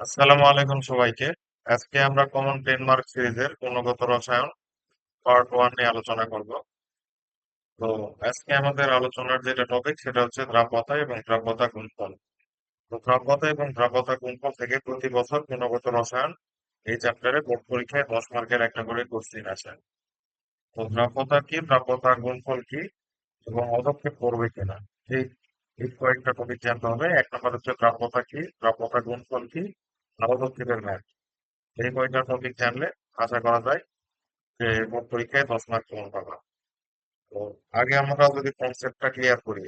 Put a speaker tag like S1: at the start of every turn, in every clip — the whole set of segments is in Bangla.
S1: আসসালামু আলাইকুম সবাইকে। আজকে আমরা কমন টেন মার্ক সিরিজের গুণগত রসায়ন পার্ট ওয়ান নিয়ে আলোচনা করব। তো আজকে আমাদের আলোচনার যেটা টপিক সেটা হচ্ছে দ্রাব্যতা এবং দ্রাব্যতা গুণফল। তো দ্রাব্যতা এবং দ্রাব্যতা গুণফল থেকে প্রতি বছর গুণগত রসায়ন এই চ্যাপ্টারে বোর্ড পরীক্ষায় দশ মার্কের একটা করে কোশ্চিন আসে। তো দ্রাব্যতা কি, দ্রাব্যতা গুণফল কি এবং পদক্ষেপ করবে কিনা? এই কয়েকটা টপিক জানতে হবে। এক নম্বর হচ্ছে দ্রাব্যতা কি, দ্রাব্যতা গুণফল কি পদক্ষেপের ম্যাথ এই কয়টা টপিক জানলে? আশা করা যায় যে বোর্ড পরীক্ষায় দশ মার্ক কমন পাবা। তো আগে আমরা যদি কনসেপ্টটা ক্লিয়ার করি,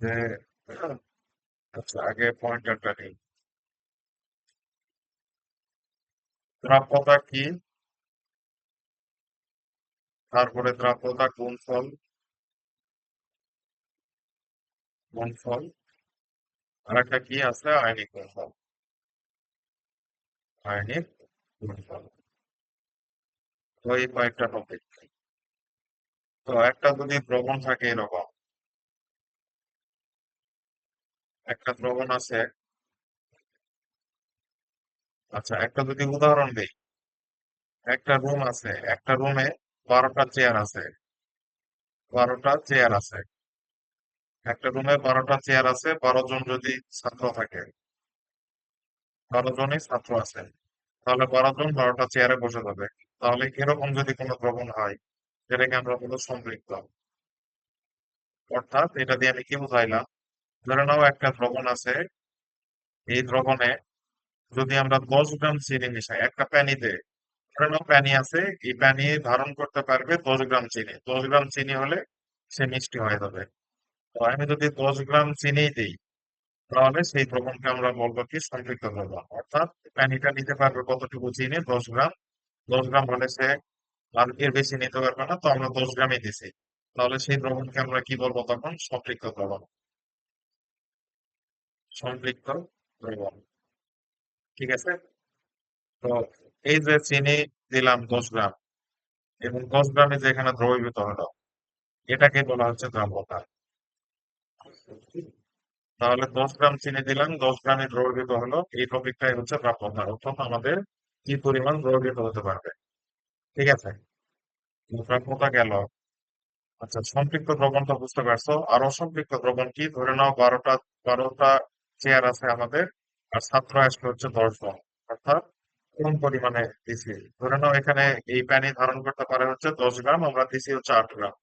S1: যে আচ্ছা আগে পয়েন্টারটা নেই। দ্রাব্যতা কি? তারপরে দ্রাব্যতা গুণফল গুণফল। আর একটা কি আছে আয়নিক গুণফল আয়নিক গুণফল তো এই কয়েকটা টপিক তো একটা যদি দ্রবণ থাকে এরকম একটা দ্রবণ আছে আচ্ছা একটা যদি উদাহরণ দিই একটা রুম আছে একটা রুমে বারোটা চেয়ার আছে বারোটা চেয়ার আছে একটা রুমে বারোটা চেয়ার আছে, বারো জন যদি ছাত্র থাকে। বারো জনই ছাত্র আছে। তাহলে বারো জন বারোটা চেয়ারে বসে যাবে। তাহলে এরকম যদি কোনো দ্রবণ হয় যেটাকে আমরা বলব সম্পৃক্ত? অর্থাৎ এটা দিয়ে আমি কি বুঝাইলাম? ধরে নাও একটা দ্রবণ আছে। এই দ্রবণে যদি আমরা দশ গ্রাম চিনি মিশাই, একটা প্যানিতে, ধরে নাও প্যানি আছে, এই প্যানি ধারণ করতে পারবে দশ গ্রাম চিনি। দশ গ্রাম চিনি হলে সে মিষ্টি হয়ে যাবে। তো আমি যদি দশ গ্রাম চিনি দিই, তাহলে সেই দ্রবণকে আমরা বলব কি সম্পৃক্ত দ্রবণ। অর্থাৎ প্যানিটা নিতে পারবে কতটুকু চিনি? দশ গ্রাম। দশ গ্রাম হলে সে আর এর বেশি নিতে পারবে না, তো আমরা দশ গ্রামই দিছি। তাহলে সেই দ্রবণকে আমরা কি বলব তখন? সম্পৃক্ত দ্রবণ। সম্পৃক্ত দ্রবণ। ঠিক আছে? তো এই যে চিনি দিলাম দশ গ্রাম, এবং দশ গ্রামে যেখানে দ্রবীভূত হলো, এটাকে বলা হচ্ছে দ্রাব্যতা তাহলে দশ গ্রাম চিনি দিলাম, দশ গ্রামে দ্রবীভূত হলো। এই টপিকটাই হচ্ছে দ্রাব্যতা অর্থাৎ আমাদের কি পরিমাণ দ্রবীভূত হতে পারবে। ঠিক আছে? দ্রাব্যতা গেল। আচ্ছা সম্পৃক্ত দ্রবণ তো বুঝতে পারছ। আর অসম্পৃক্ত দ্রবণ কি? ধরে নাও বারোটা বারোটা চেয়ার আছে আমাদের, আর ছাত্র আসলে হচ্ছে দশ জন। অর্থাৎ কম পরিমাণে দিছি ধরে নাও এখানে এই প্যানি ধারণ করতে পারে হচ্ছে দশ গ্রাম, আমরা দিছি হচ্ছে আট গ্রাম।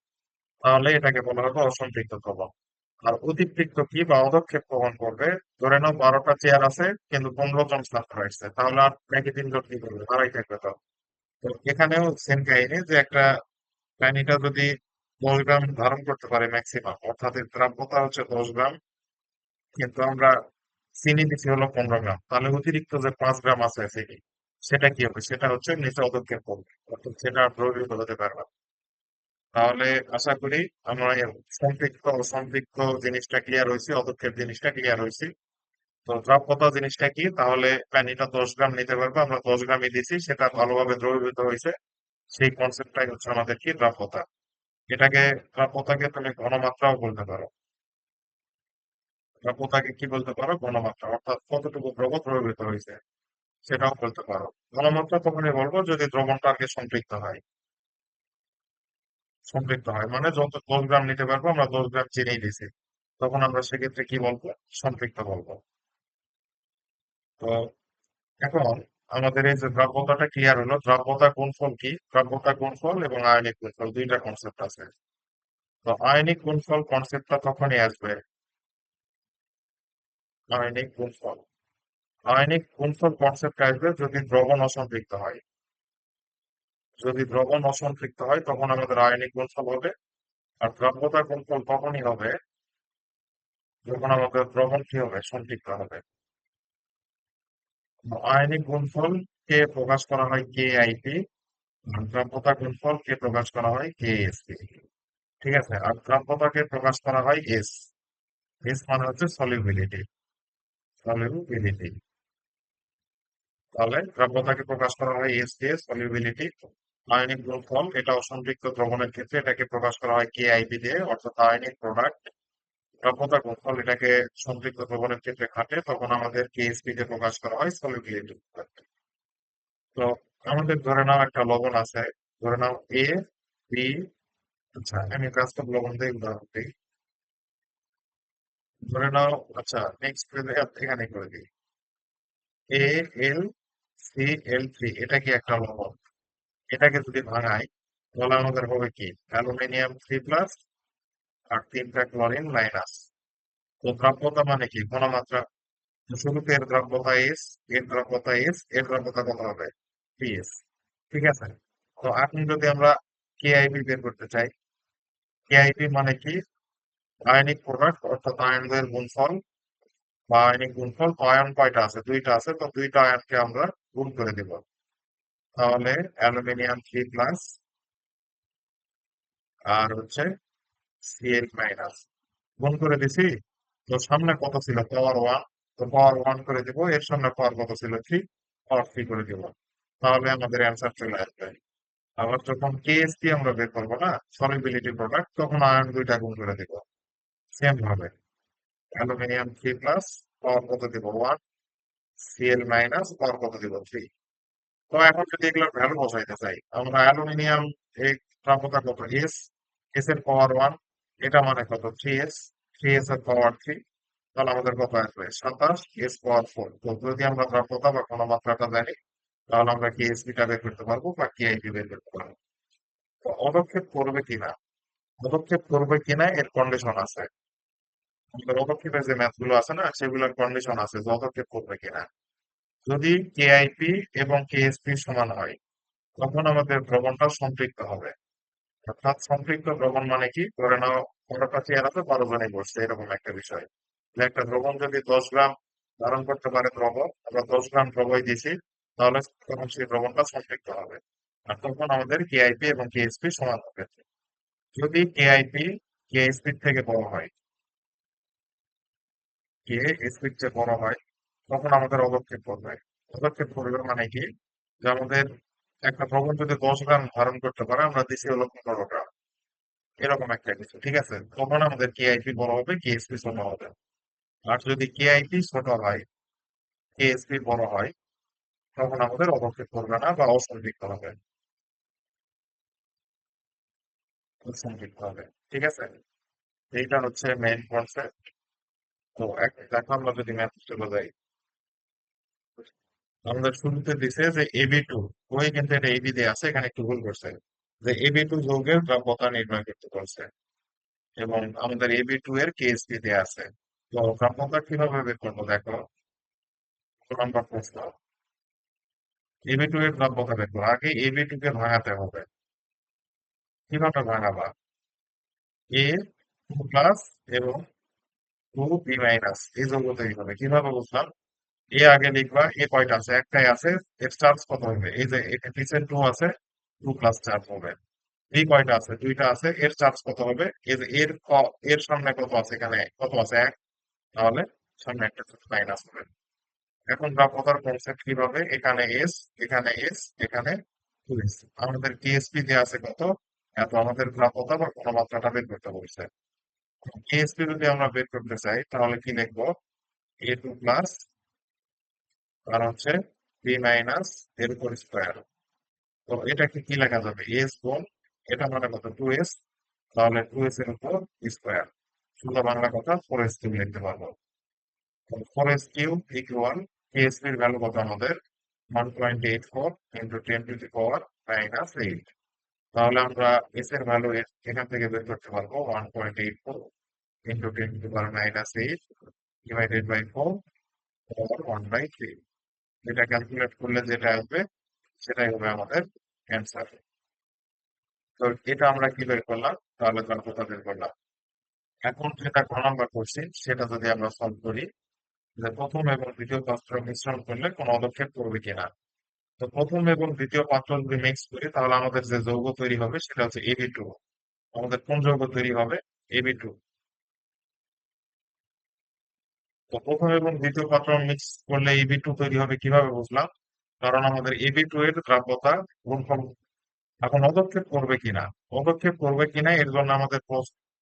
S1: তাহলে এটাকে বলা হবে অসম্পৃক্ত দ্রবণ। আর অতিপৃক্ত কি বা অদক্ষেপ প্রমাণ করবে? ধরে নাও বারোটা চেয়ার আছে, কিন্তু পনেরো জন ছাত্র আসছে। তাহলে আর নাকি তিনজন কি করবে? তারাই থাকবে তো। তো এখানেও সেম কাহিনী যে একটা প্রাণীটা যদি দশ গ্রাম ধারণ করতে পারে ম্যাক্সিমাম অর্থাৎ এর দ্রাব্যতা হচ্ছে দশ গ্রাম, কিন্তু আমরা চিনি দিচ্ছি হলো পনেরো গ্রাম। তাহলে অতিরিক্ত যে পাঁচ গ্রাম আছে সেটা কি হবে? সেটা হচ্ছে নিচে অদক্ষেপ করবে। অর্থাৎ সেটা দ্রবীভূত হতে পারবে। তাহলে আশা করি আমরা সম্পৃক্ত, অসম্পৃক্ত জিনিসটা ক্লিয়ার হয়েছে অদক্ষেপ জিনিসটা ক্লিয়ার হয়েছে। তো দ্রাব্যতা জিনিসটা কি? তাহলে পানিটা দশ গ্রাম নিতে পারব, আমরা দশ গ্রামই দিছি, সেটা ভালোভাবে দ্রবীভূত হয়েছে। সেই কনসেপ্টটাই হচ্ছে আমাদের কি? দ্রাব্যতা এটাকে দ্রাব্যতাকে তুমি ঘনমাত্রাও বলতে পারো। দ্রাব্যতাকে কি বলতে পারো? ঘনমাত্রা, অর্থাৎ কতটুকু দ্রব দ্রবীভূত হয়েছে, সেটাও বলতে পারো। ঘনমাত্রা তখনই বলব যদি দ্রবণটা আগে সম্পৃক্ত হয়। সম্পৃক্ত হয়। মানে যত দশ গ্রাম নিতে পারব, আমরা দশ গ্রাম চিনি দিছি। তখন আমরা সেক্ষেত্রে কি বলব? সম্পৃক্ত বলব। তো এখন আমাদের এই যে দ্রব্যতাটা ক্লিয়ার হলো, দ্রাব্যতা গুণফল কি? দ্রাব্যতা গুণফল এবং আয়নিক গুণফল দুইটা কনসেপ্ট আছে। তো আয়নিক গুণফল কনসেপ্টটা তখনই আসবে? আয়নিক গুণফল আয়নিক গুণফল কনসেপ্ট আসবে যদি দ্রবণ অসম্পৃক্ত হয়। যদি দ্রবণ অসম্পৃক্ত হয়, তখন আমাদের আয়নিক গুণফল হবে। আর দ্রাব্যতা গুণফল তখনই হবে যখন আমাদের দ্রবণ কি হবে? সম্পৃক্ত হবে। আয়নিক গুণফল কে প্রকাশ করা হয়? কে আইপি দ্রাব্যতা গুণফল কে প্রকাশ করা হয়? কে এসপি ঠিক আছে? আর দ্রাব্যতাকে প্রকাশ করা হয় এস এস মানে হচ্ছে সলিউবিলিটি সলিউবিলিটি তাহলে দ্রাব্যতাকে প্রকাশ করা হয় এস দিয়ে সলিউবিলিটি আয়নিক গুণফল এটা অসম্পৃক্ত দ্রবণের ক্ষেত্রে এটাকে প্রকাশ করা হয় কে আইপি দিয়ে, অর্থাৎ আয়নিক প্রোডাক্ট দ্রব্যতা গুণফল এটাকে সম্পৃক্ত দ্রবণের ক্ষেত্রে খাটে তখন আমাদের কেএসপি তে প্রকাশ করা হয় সলিবিলিটি তো আমাদের ধরে নাও একটা লবণ আছে, ধরে নাও এ বি আচ্ছা আমি বাস্তব লবণ দিয়ে উদাহরণ দিই। ধরে নাও আচ্ছা নেক্সট এখানে করে দিই। এ এল সি এল থ্রি এটা কি একটা লবণ? এটাকে যদি ভাঙাই, তাহলে আমাদের হবে কি? অ্যালুমিনিয়াম থ্রি প্লাস আর তিনটা ক্লোরিন মাইনাস। তো দ্রব্যতা মানে কি? ঘনমাত্রা। শুরুতে এর দ্রব্যতা এস এর দ্রব্যতা এস এর দ্রব্যতা কত হবে? পিএস ঠিক আছে? তো এখন যদি আমরা কেআইপি বের করতে চাই কেআইপি মানে কি? আয়নিক প্রোডাক্ট অর্থাৎ আয়নদের গুণফল বা আয়নিক গুণফল। আয়ন কয়টা আছে? দুইটা আছে। তো দুইটা আয়নকে আমরা গুণ করে দিব। তাহলে অ্যালুমিনিয়াম থ্রি প্লাস, আর হচ্ছে সিএল মাইনাস গুণ করে দিছি, তো সামনে কত ছিল? পাওয়ার ওয়ান তো পাওয়ার ওয়ান করে দিব, এর সামনে পাওয়ার কত ছিল? থ্রি পাওয়ার থ্রি করে দিব। তাহলে আমাদের অ্যান্সার চলে আসবে। আবার যখন কেএসপি আমরা বের করব না সলিবিলিটি প্রোডাক্ট তখন আয়ন দুইটা গুণ করে দিব। সেম ভাবে। অ্যালুমিনিয়াম থ্রি প্লাস পাওয়ার কত দিব? ওয়ান সিএল মাইনাস পাওয়ার কত দিব? থ্রি এখন যদি এগুলোর ভ্যালু বসাইতে চাই আমরা অ্যালুমিনিয়াম এই প্রাপ্যতা কত? এস এস এর পাওয়ার ওয়ান এটা মানে কত? থ্রি এস থ্রি এস এর পাওয়ার থ্রি তাহলে আমাদের কত আসবে? সাতাশ এস পাওয়ার ফোর তো যদি আমরা প্রাপ্যতা বা কোনো মাত্রাটা জানি, তাহলে আমরা কেএসপি টা বের করতে পারব বা কেআইপি বের করতে পারব? তো পদক্ষেপ করবে কিনা? পদক্ষেপ করবে কিনা এর কন্ডিশন আছে। আমাদের পদক্ষেপের যে ম্যাথগুলো আছে না, সেগুলোর কন্ডিশন আছে যে পদক্ষেপ করবে কিনা। যদি কেআইপি এবং কেএসপি সমান হয়, তখন আমাদের ভ্রমণটা সম্পৃক্ত হবে। অর্থাৎ সম্পৃক্ত ভ্রমণ মানে কি? ধরে নাও বারোটা চেয়ার আছে বারো জনে বসছে, এরকম একটা বিষয়। একটা ভ্রমণ যদি দশ গ্রাম ধারণ করতে পারে দ্রব আমরা দশ গ্রাম দ্রবই দিছি, তাহলে তখন সেই দ্রবণটা সম্পৃক্ত হবে। আর তখন আমাদের কেআইপি এবং কেএসপি সমান হবে। যদি কেআইপি কেএসপি থেকে বড় হয় কে স্পিড চেয়ে বড় হয় তখন আমাদের পদক্ষেপ করবে। পদক্ষেপ করবে মানে কি? যে আমাদের একটা দ্রবণ যদি দশ গ্রাম ধারণ করতে পারে, আমরা দিচ্ছি হলো পনেরো গ্রাম এরকম একটা কিছু, ঠিক আছে? তখন আমাদের কেআইপি বড় হবে কেএসপি ছোট হবে। আর যদি কেআইপি ছোট হয় কেএসপি বড় হয়, তখন আমাদের পদক্ষেপ করবে না বা অসম্পৃক্ত হবে। অসম্পৃক্ত হবে, ঠিক আছে? এইটা হচ্ছে মেইন কনসেপ্ট তো দেখো আমরা যদি ম্যাথ চলে যাই আমাদের শুরুতে দিছে যে এবি টু ওই কিন্তু এটা এবি দিয়ে আছে, এখানে একটু ভুল করছে। যে এবি টু যৌগের দ্রব্যতা নির্ণয় করতে বলছে। এবং আমাদের এবি টু এর কেএসপি দেয়া আছে। তো দ্রব্যতা কীভাবে বের করব, দেখো? নাম্বার প্রশ্ন। এবি টু এর দ্রব্যতা বের করো। আগে এবি টু কে ভাঙাতে হবে। কীভাবে ভাঙাবা? এ টু প্লাস এবং টু বি মাইনাস এই যৌগ তৈরি হবে। কীভাবে বুঝলাম? এ আগে লিখবা, এ কয়টা আছে? একটাই আছে, এর চার্জ কত হবে? এই যে নিচে টু আছে টু প্লাস চার্জ হবে। বি কয়টা আছে? দুইটা আছে, এর চার্জ কত হবে? এই এর এর সামনে কত আছে এখানে? কত আছে? এক। তাহলে সামনে একটা মাইনাস হবে। এখন প্রাপ্যতার কনসেপ্ট কীভাবে? এখানে এস এখানে এস এখানে টু এস আমাদের কেএসপি দেওয়া আছে কত? এত আমাদের প্রাপ্যতা বা কোনো মাত্রাটা বের করতে বলছে। কেএসপি যদি আমরা বের করতে চাই, তাহলে কি লিখব? এ টু প্লাস কারণ হচ্ছে বি মাইনাস এর উপর স্কোয়ার তো এটাকে কি লেখা যাবে? এস গুণ এটা মানে কত? টু এস তাহলে টু এস এর উপর স্কোয়ার শুধু বাংলা কথা ফোর এস কিউ লিখতে পারব। Four S cube equal KS এর ভ্যালু কত আমাদের? One point eight four into ten to the power minus eight তাহলে আমরা এস এর ভ্যালু এখান থেকে বের করতে পারব one point eight four into ten to the power minus eight divided by four one 1 three 3. যেটা ক্যালকুলেট করলে যেটা আসবে, সেটাই হবে আমাদের ক্যান্সার তো এটা আমরা কি বের করলাম? তাহলে জনকতা বের করলাম? এখন যেটা ক নাম্বার কোশ্চিন সেটা যদি আমরা সলভ করি, যে প্রথম এবং দ্বিতীয় পাত্র মিশ্রণ করলে কোনো পদক্ষেপ করবে কিনা? তো প্রথম এবং দ্বিতীয় পাত্র যদি মিক্স করি, তাহলে আমাদের যে যৌগ তৈরি হবে, সেটা হচ্ছে এবি টু আমাদের কোন যৌগ তৈরি হবে? এবি টু তো প্রথম এবং দ্বিতীয় পাত্র মিক্স করলে এবি টু তৈরি হবে কীভাবে বুঝলাম? কারণ আমাদের এবি টু এর দ্রাব্যতা গুণফল এখন পদক্ষেপ করবে কিনা? পদক্ষেপ করবে কিনা? এর জন্য আমাদের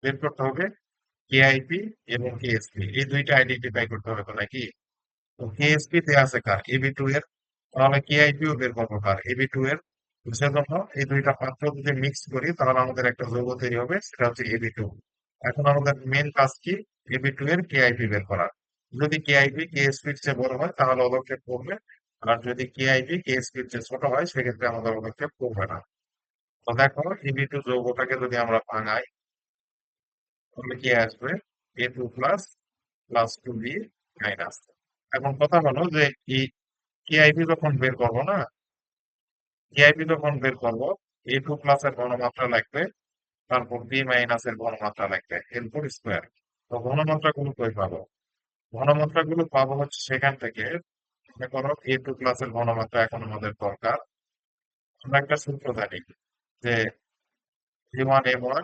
S1: বের করতে হবে কেআইপি এবং কেএসপি এই দুইটা আইডেন্টিফাই করতে হবে তো নাকি? তো কেএসপি তে আছে কার? এবি টু এর। তাহলে কেআইপিও বের করব কার? এবি টু এর। এই দুইটা পাত্র যদি মিক্স করি, তাহলে আমাদের একটা যৌগ তৈরি হবে, সেটা হচ্ছে এবি টু এখন আমাদের মেন কাজ কি? এবি টু এর কেআইপি বের করা। যদি কেআইপি কেএসপির চেয়ে বড় হয়, তাহলে পদক্ষেপ করবে আর যদি কে কেআইপি কেএসপির চেয়ে ছোট হয়, সেক্ষেত্রে আমাদের পদক্ষেপ করবে না। তো দেখো এবি টু যৌগটাকে যদি আমরা ভাঙাই, তাহলে কি আসবে? A two plus plus two B minus এখন কথা হলো যে, এই কেআইপি যখন বের করব না কেআইপি যখন বের করব এ টু প্লাস এর ঘনমাত্রা লাগবে, তারপর বি মাইনাস এর ঘনমাত্রা লাগবে, এরপর স্কোয়ার তো ঘনমাত্রা গুলো কই পাবো? ঘনমাত্রা গুলো পাবো হচ্ছে সেখান থেকে। মনে করো এ টু প্লাস এর ঘনমাত্রা এখন আমাদের দরকার। আমরা একটা সূত্র জানি যে V one M one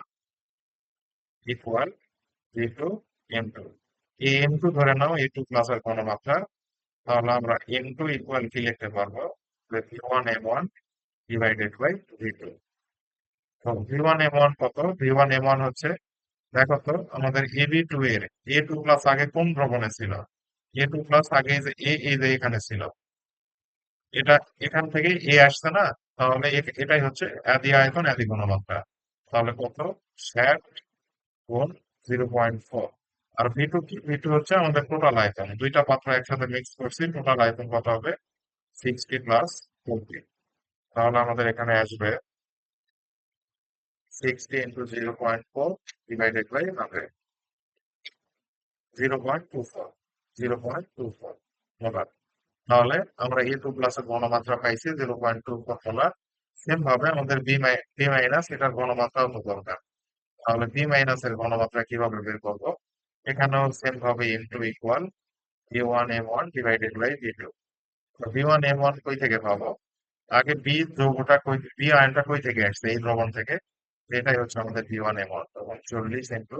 S1: equal V two M two এই এম টু ধরে নাও এ টু প্লাস এর ঘনমাত্রা। তাহলে আমরা এম টু ইকুয়াল কি লিখতে পারব? যে V one M one divided by V two তো ভি ওয়ান এম ওয়ান কত? ভি ওয়ান এম ওয়ান হচ্ছে দেখো তো, আমাদের এ বি টু এর এ টু প্লাস আগে কোন দ্রবণে ছিল? এ টু প্লাস আগে যে এ এই যে এখানে ছিল। এটা এখান থেকে এ আসছে না? তাহলে এ- এটাই হচ্ছে আদি আয়তন আদি ঘনমাত্রা তাহলে কত? ষাট গুণ জিরো পয়েন্ট ফোর। আর ভি টু কি? ভি টু হচ্ছে আমাদের টোটাল আয়তন। দুইটা পাত্র একসাথে মিক্স করছি টোটাল আয়তন কত হবে? সিক্সটি প্লাস ফোরটি তাহলে আমাদের এখানে আসবে sixty into zero point four divided by hundred zero point two four zero point two four তাহলে আমরা এ টু প্লাসের ঘনমাত্রা পাইছি zero point two four dollar same ভাবে আমাদের বি বি মাইনাস এটার ঘনমাত্রাও তো দরকার। তাহলে বি মাইনাস এর ঘনমাত্রা কীভাবে বের করব? এখানেও সেম ভাবে M two equal V one M one divided by V two V one M one কই থেকে পাবো? আগে বি যৌগটা কই বি আয়নটা কই থেকে আসছে এই দ্রবণ থেকে? এটাই হচ্ছে আমাদের বি ওয়ান ওয়ান তখন চল্লিশ into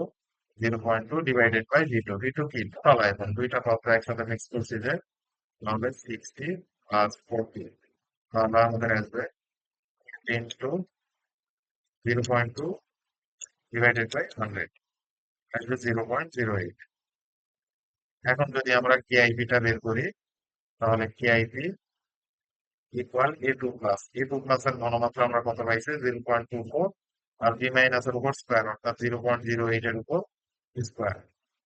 S1: zero point two divided by V two V two কি টোটাল আয়তন দুইটা পাত্র একসাথে মিক্স করছি যে তাহলে সিক্সটি প্লাস ফোরটি তাহলে আমাদের আসবে into zero point two divided by hundred আসবে জিরো পয়েন্ট জিরো এইট এখন যদি আমরা কেআইপি টা বের করি, তাহলে KIP equal A two plus A two plus এর ঘনমাত্রা আমরা কত পাইছি? জিরো পয়েন্ট টু ফোর আর বি মাইনাস এর উপর স্কোয়ার অর্থাৎ জিরো পয়েন্ট জিরো এইট এর উপর স্কোয়ার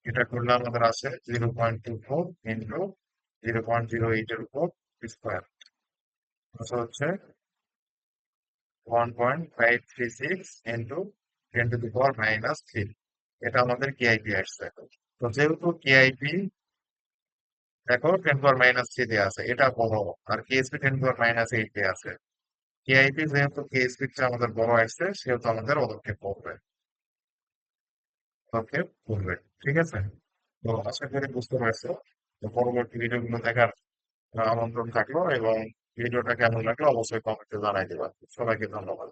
S1: এটা করলে আমাদের আছে zero point two four into zero point zero eight এর উপর স্কোয়ার হচ্ছে one point five three six into ten to the power minus three এটা আমাদের কেআইপি আসছে তো যেহেতু কেআইপি দেখো টেন পাওয়ার মাইনাস থ্রি দিয়ে আছে, এটা বড়। আর KSP ten power minus eight দিয়ে আছে। কেআইপি যেহেতু কেএসপি চেয়ে আমাদের বড় আসছে সেহেতু আমাদের পদক্ষেপ করবে পদক্ষেপ করবে ঠিক আছে তো আশা করি বুঝতে পারছ তো পরবর্তী ভিডিওগুলো দেখার আমন্ত্রণ থাকল এবং ভিডিওটা কেমন লাগল অবশ্যই কমেন্টে জানাই দেবা সবাইকে ধন্যবাদ